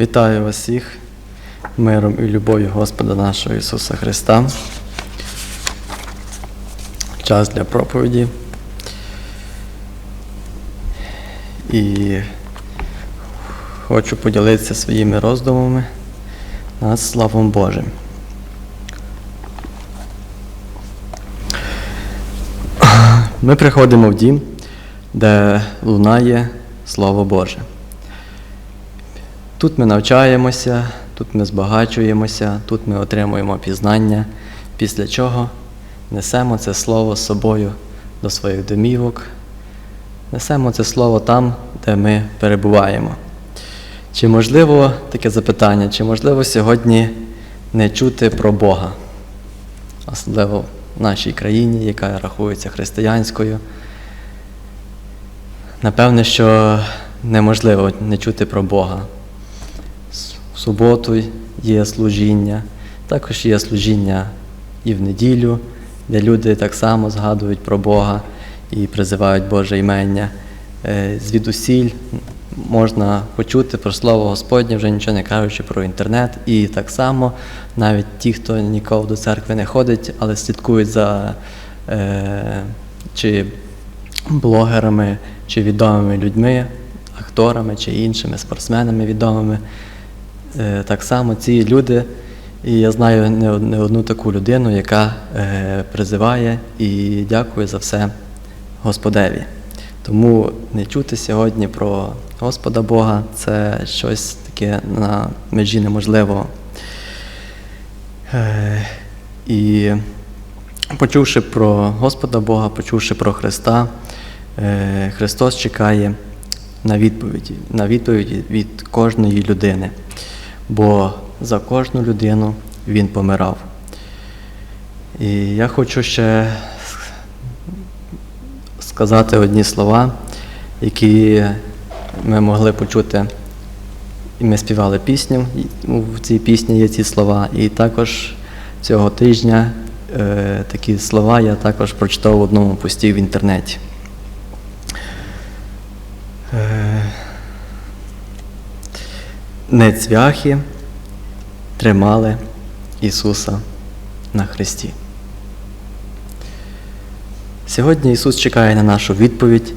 Вітаю вас всіх миром і любов'ю Господа нашого Ісуса Христа. Час для проповіді. І хочу поділитися своїми роздумами над Славом Божим. Ми приходимо в дім, де лунає Слово Боже. Тут ми навчаємося, тут ми збагачуємося, тут ми отримуємо пізнання, після чого несемо це слово з собою до своїх домівок, несемо це слово там, де ми перебуваємо. Чи можливо таке запитання, чи можливо сьогодні не чути про Бога, особливо в нашій країні, яка рахується християнською? Напевне, що неможливо не чути про Бога. Суботу є служіння, також є служіння і в неділю, де люди так само згадують про Бога і призивають Боже імення. Е, Звідусіль можна почути про Слово Господнє, вже нічого не кажучи про інтернет. І так само навіть ті, хто ніколи до церкви не ходить, але слідкують за е, чи блогерами, чи відомими людьми, акторами чи іншими спортсменами відомими. Е, Так само ці люди, і я знаю не одну таку людину, яка е, призиває і дякує за все Господеві. Тому не чути сьогодні про Господа Бога це щось таке на межі неможливого. Е, І почувши про Господа Бога, почувши про Христа, Христос чекає на відповіді, на відповіді від кожної людини, бо за кожну людину Він помирав. І я хочу ще сказати одні слова, які ми могли почути, і ми співали пісню. В цій пісні є ці слова. І також цього тижня е, такі слова я також прочитав в одному пості в інтернеті. Е, не цвяхи тримали Ісуса на Христі. Сьогодні Ісус чекає на нашу відповідь,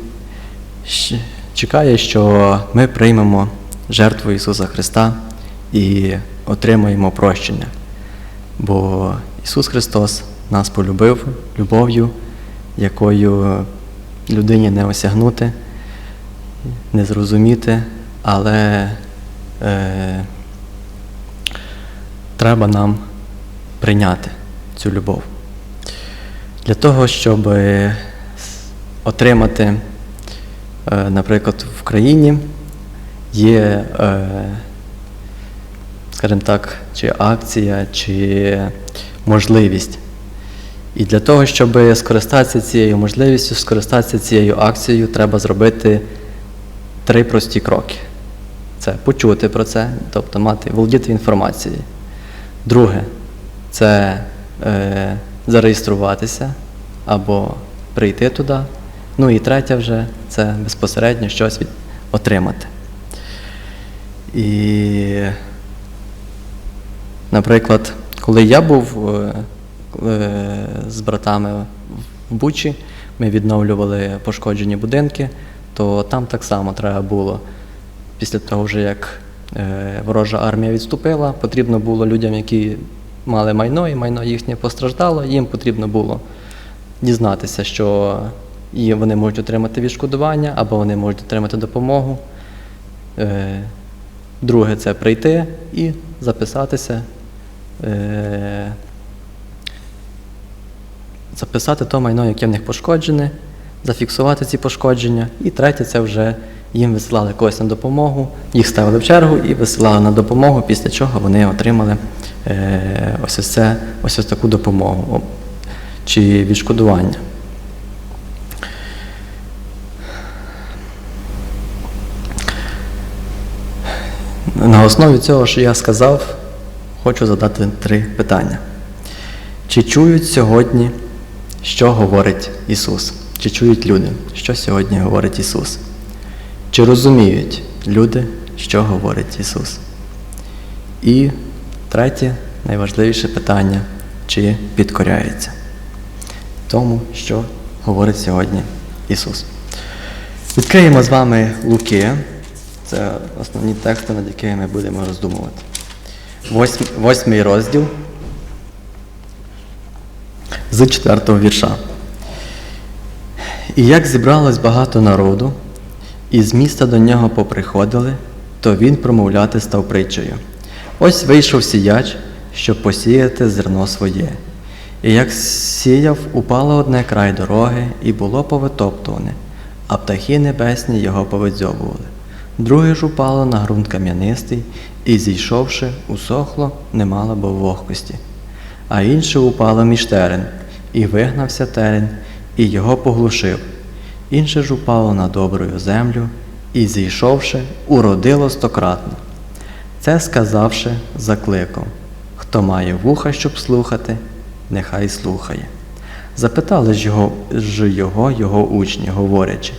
чекає, що ми приймемо жертву Ісуса Христа і отримаємо прощення. Бо Ісус Христос нас полюбив любов'ю, якою людині не осягнути, не зрозуміти, але е, треба нам прийняти цю любов. Для того, щоб отримати, е, наприклад, в країні є, е, скажімо так, чи акція, чи можливість. І для того, щоб скористатися цією можливістю, скористатися цією акцією, треба зробити три прості кроки. Це почути про це, тобто мати, володіти інформацією. Друге це е, зареєструватися або прийти туди. Ну і третє вже це безпосередньо щось від, отримати. І, наприклад, коли я був е, е, з братами в Бучі, ми відновлювали пошкоджені будинки, то там так само треба було після того, вже як е, ворожа армія відступила, потрібно було людям, які мали майно, і майно їхнє постраждало, їм потрібно було дізнатися, що вони можуть отримати відшкодування або вони можуть отримати допомогу. Е, Друге це прийти і записатися. е, Записати то майно, яке в них пошкоджене, зафіксувати ці пошкодження. І третє це вже їм висилали когось на допомогу, їх ставили в чергу і висилали на допомогу, після чого вони отримали е, ось, ось, це, ось ось таку допомогу чи відшкодування. На основі цього, що я сказав, хочу задати три питання. Чи чують сьогодні, що говорить Ісус? Чи чують люди, що сьогодні говорить Ісус? Чи розуміють люди, що говорить Ісус? І третє, найважливіше питання, чи підкоряється тому, що говорить сьогодні Ісус. Відкриємо з вами Луки. Це основні тексти, над якими ми будемо роздумувати. Восьм- Восьмий розділ з четвертого вірша. І як зібралось багато народу, і з міста до нього поприходили, то він промовляти став притчею. Ось вийшов сіяч, щоб посіяти зерно своє. І як сіяв, упало одне край дороги, і було повитоптуване, а птахи небесні його повидзьобували. Друге ж упало на ґрунт кам'янистий, і, зійшовши, усохло, немало бо вогкості. А інше упало між терен, і вигнався терен, і його поглушив. Інше ж упало на добрую землю, і, зійшовши, уродило стократно. Це сказавши, закликав, хто має вуха, щоб слухати, нехай слухає. Запитали ж його, ж його, його учні, говорячи,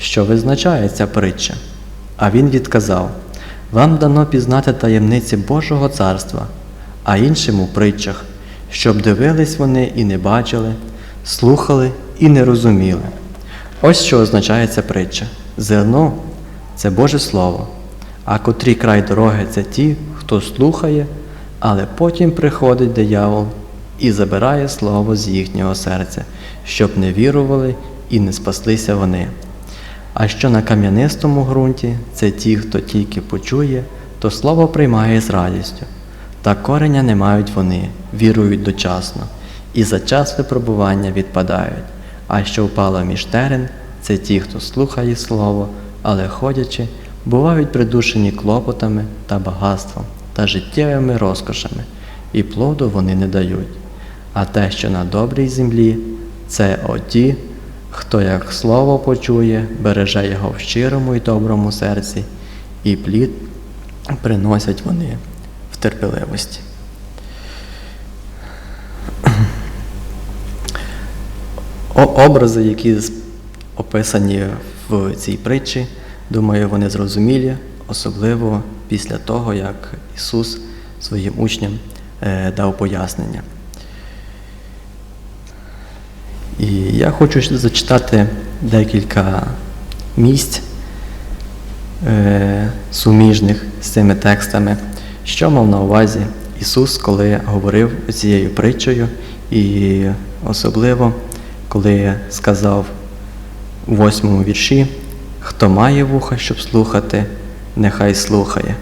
що визначає ця притча. А він відказав: Вам дано пізнати таємниці Божого царства, а іншим у притчах, щоб дивились вони і не бачили, слухали і не розуміли. Ось що означає ця притча. Зерно це Боже Слово, а котрий край дороги це ті, хто слухає, але потім приходить диявол і забирає слово з їхнього серця, щоб не вірували і не спаслися вони. А що на кам'янистому ґрунті це ті, хто тільки почує, то слово приймає з радістю. Та кореня не мають вони, вірують дочасно, і за час випробування відпадають. А що впало між терен, це ті, хто слухає слово, але ходячи, бувають придушені клопотами та багатством та життєвими розкошами, і плоду вони не дають. А те, що на добрій землі, це оті, хто як слово почує, береже його в щирому і доброму серці, і плід приносять вони в терпеливості. Образи, які описані в цій притчі, думаю, вони зрозумілі, особливо після того, як Ісус своїм учням е, дав пояснення. І я хочу зачитати декілька місць е, суміжних з цими текстами, що мав на увазі Ісус, коли говорив цією притчею, і особливо, коли сказав у восьмому вірші, хто має вуха, щоб слухати, нехай слухає.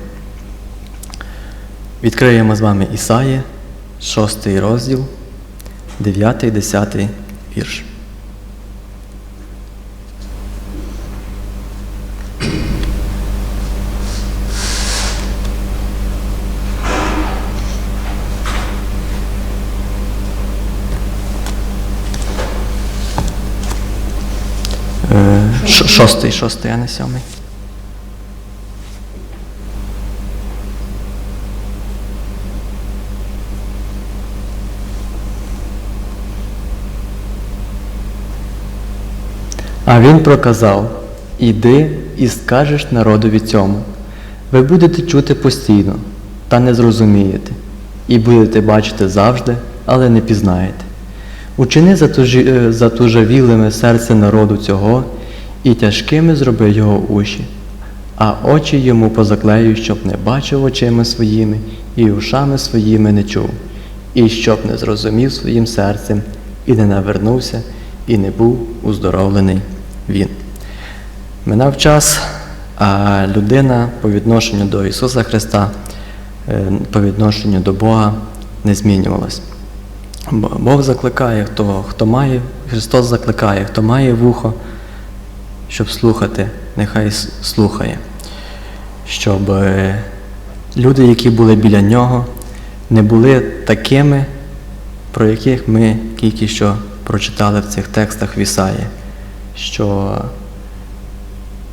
Відкриємо з вами Ісаї, 6 розділ, 9, 10 вірш. Шостий, шостий, а не сьомий. А він проказав: Іди і скажеш народові цьому. Ви будете чути постійно, та не зрозумієте, і будете бачити завжди, але не пізнаєте. Учини е, затужавілими серце народу цього, і тяжкими зроби його уші, а очі йому позаклею, щоб не бачив очима своїми, і ушами своїми не чув, і щоб не зрозумів своїм серцем, і не навернувся, і не був уздоровлений він. Минав час, а людина по відношенню до Ісуса Христа, е, по відношенню до Бога не змінювалась. Бог закликає, хто, хто має, Христос закликає, хто має вухо, щоб слухати, нехай слухає. Щоб е, люди, які були біля нього, не були такими, про яких ми тільки що прочитали в цих текстах в Ісаї, що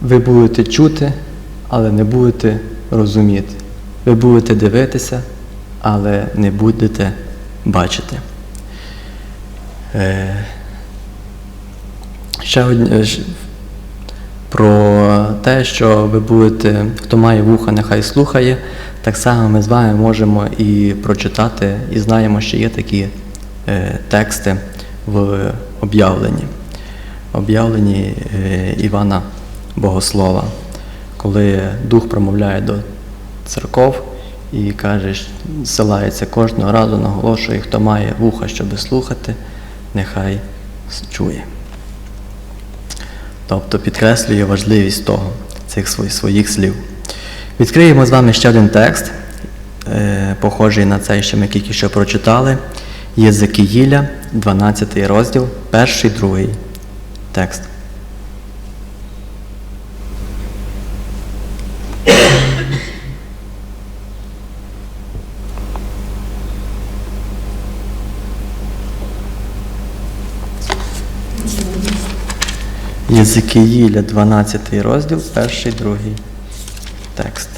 ви будете чути, але не будете розуміти. Ви будете дивитися, але не будете бачити. Е, Ще ж- про те, що ви будете, хто має вуха, нехай слухає, Так само ми з вами можемо і прочитати, і знаємо, що є такі е, тексти в об'явленні. Об'явленні е, Івана Богослова, коли Дух промовляє до церков і каже, що зсилається кожного разу, наголошує, хто має вуха, щоб слухати, нехай чує. Тобто підкреслює важливість того, цих своїх, слів. Відкриємо з вами ще один текст, е, похожий на цей, що ми тільки що прочитали. Єзекіїля, 12 розділ, перший, другий текст. Єзекіїля, 12 розділ, перший, другий текст.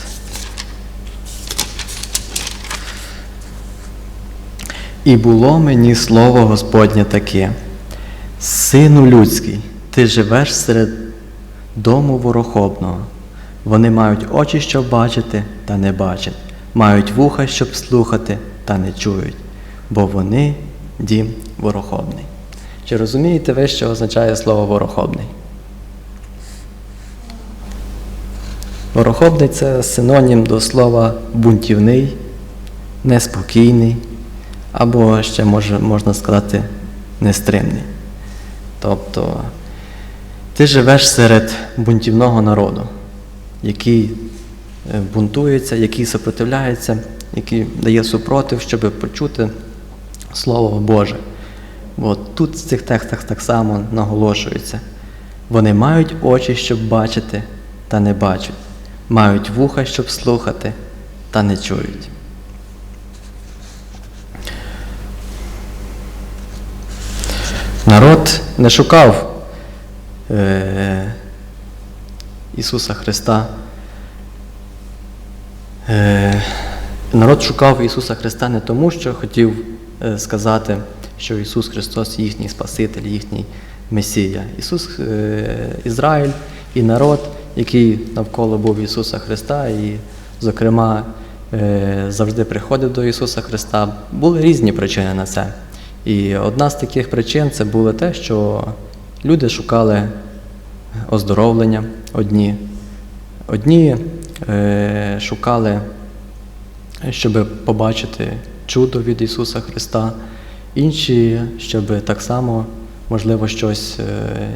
І було мені слово Господнє таке. Сину людський, ти живеш серед дому ворохобного. Вони мають очі, щоб бачити, та не бачать, мають вуха, щоб слухати, та не чують, бо вони дім ворохобний. Чи розумієте ви, що означає слово ворохобний? Ворохобний це синонім до слова бунтівний, неспокійний, або ще може, можна сказати нестримний. Тобто ти живеш серед бунтівного народу, який е, бунтується, який сопротивляється, який дає супротив, щоб почути Слово Боже. Бо тут в цих текстах так само наголошується. Вони мають очі, щоб бачити, та не бачать, мають вуха, щоб слухати, та не чують. Народ не шукав е, Ісуса Христа. Е, народ шукав Ісуса Христа не тому, що хотів е, сказати, що Ісус Христос їхній Спаситель, їхній Месія. Ісус, е, Ізраїль і народ, який навколо був Ісуса Христа, і, зокрема, е, завжди приходив до Ісуса Христа, були різні причини на це. І одна з таких причин це було те, що люди шукали оздоровлення одні. Одні е, шукали, щоб побачити чудо від Ісуса Христа, інші, щоб так само, можливо, щось е,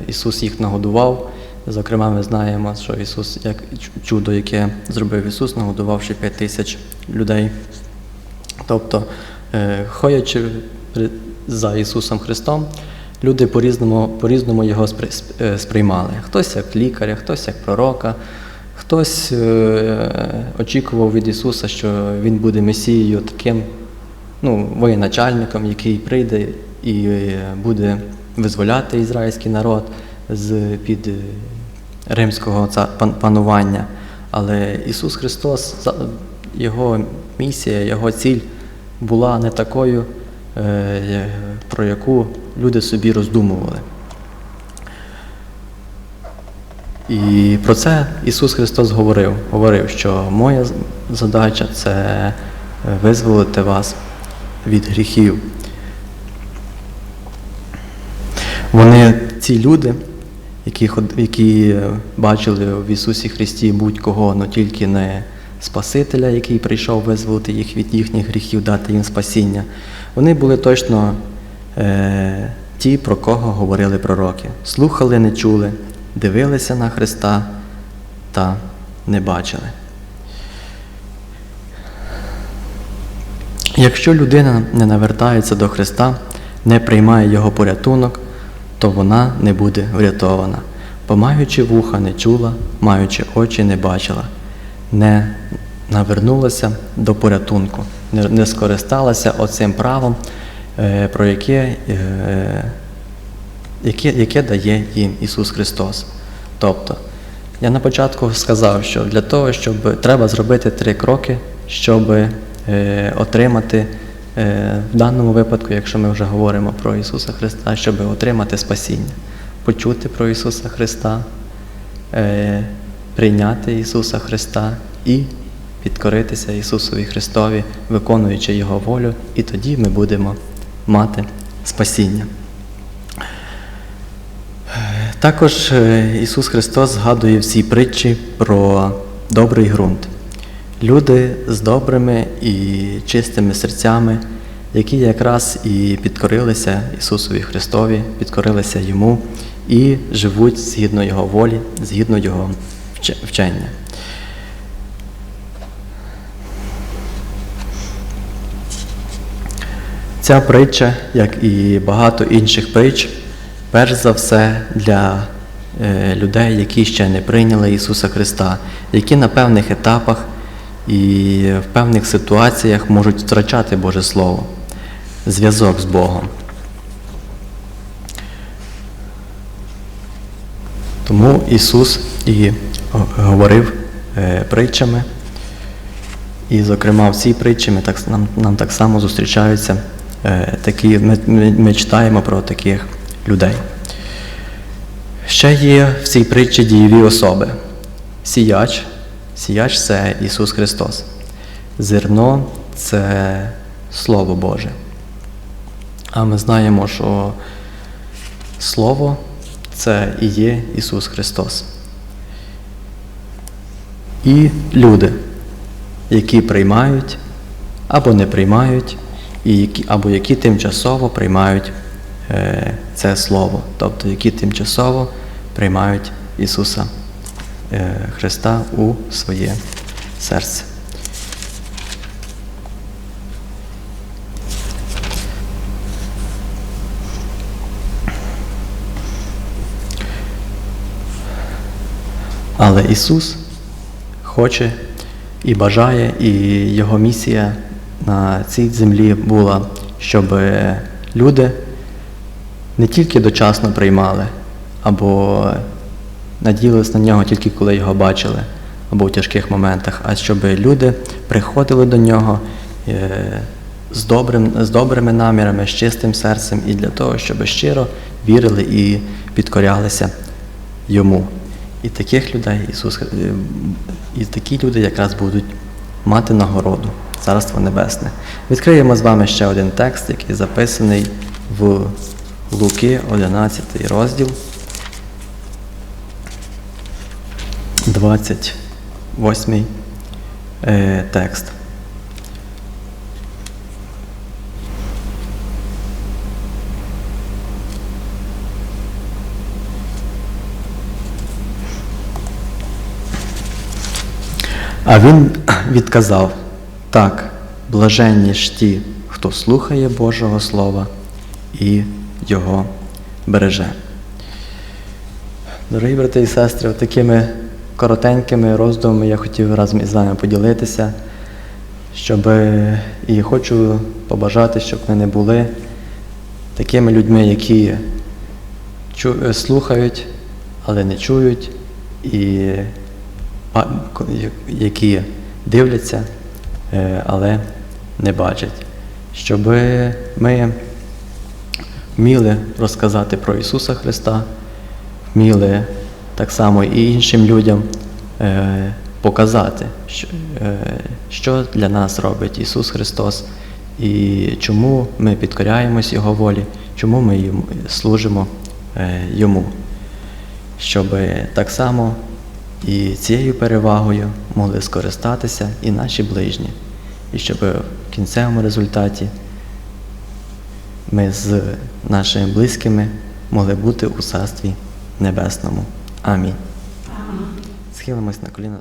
Ісус їх нагодував. Зокрема, ми знаємо, що Ісус, як чудо, яке зробив Ісус, нагодувавши 5 тисяч людей. Тобто, е, ходячи за Ісусом Христом, люди по-різному, по-різному його е, сприймали. Хтось як лікаря, хтось як пророка, хтось е, очікував від Ісуса, що Він буде Месією таким ну, воєначальником, який прийде і буде визволяти ізраїльський народ з під римського панування. Але Ісус Христос, Його місія, Його ціль була не такою, е, про яку люди собі роздумували. І про це Ісус Христос говорив, говорив, що моя задача це визволити вас від гріхів. Вони, ці люди, які, які е, бачили в Ісусі Христі будь-кого, але тільки не Спасителя, який прийшов визволити їх від їхніх гріхів, дати їм спасіння, вони були точно е, ті, про кого говорили пророки. Слухали, не чули, дивилися на Христа та не бачили. Якщо людина не навертається до Христа, не приймає Його порятунок, то вона не буде врятована, бо маючи вуха не чула, маючи очі не бачила, не навернулася до порятунку, не, скористалася оцим правом, е, про яке, е, яке, яке дає їм Ісус Христос. Тобто, я на початку сказав, що для того, щоб треба зробити три кроки, щоб е, отримати в даному випадку, якщо ми вже говоримо про Ісуса Христа, щоб отримати спасіння, почути про Ісуса Христа, е, прийняти Ісуса Христа і підкоритися Ісусові Христові, виконуючи Його волю, і тоді ми будемо мати спасіння. Також е, Ісус Христос згадує всі притчі про добрий ґрунт. Люди з добрими і чистими серцями, які якраз і підкорилися Ісусові Христові, підкорилися Йому і живуть згідно Його волі, згідно Його вчення. Ця притча, як і багато інших притч, перш за все для е, людей, які ще не прийняли Ісуса Христа, які на певних етапах і в певних ситуаціях можуть втрачати Боже Слово, зв'язок з Богом. Тому Ісус і говорив е, притчами, і, зокрема, в цій притчі ми так, нам, нам так само зустрічаються е, такі, ми, ми, ми читаємо про таких людей. Ще є в цій притчі дієві особи. Сіяч. Сіяч це Ісус Христос. Зерно це Слово Боже. А ми знаємо, що Слово це і є Ісус Христос. І люди, які приймають або не приймають, або які тимчасово приймають е, це Слово, тобто які тимчасово приймають Ісуса Христа у своє серце. Але Ісус хоче і бажає, і Його місія на цій землі була, щоб люди не тільки дочасно приймали, або надіялись на нього тільки коли його бачили, або в тяжких моментах, а щоб люди приходили до нього е, з, добрим, з добрими намірами, з чистим серцем, і для того, щоб щиро вірили і підкорялися йому. І таких людей Ісус е, і такі люди якраз будуть мати нагороду, Царство Небесне. Відкриємо з вами ще один текст, який записаний в Луки, 11 розділ, 28 е, текст. А він відказав: так, блаженні ж ті, хто слухає Божого Слова і його береже. Дорогі брати і сестри, такими коротенькими роздумами я хотів разом із вами поділитися, щоб і хочу побажати, щоб ми не були такими людьми, які слухають, але не чують, і які дивляться, е, але не бачать. Щоб ми вміли розказати про Ісуса Христа, вміли так само і іншим людям е, показати, що, е, що для нас робить Ісус Христос і чому ми підкоряємось Його волі, чому ми служимо е, Йому. Щоб так само і цією перевагою могли скористатися і наші ближні, і щоб в кінцевому результаті ми з нашими близькими могли бути у Царстві Небесному. Амінь. Схилимось на коліна.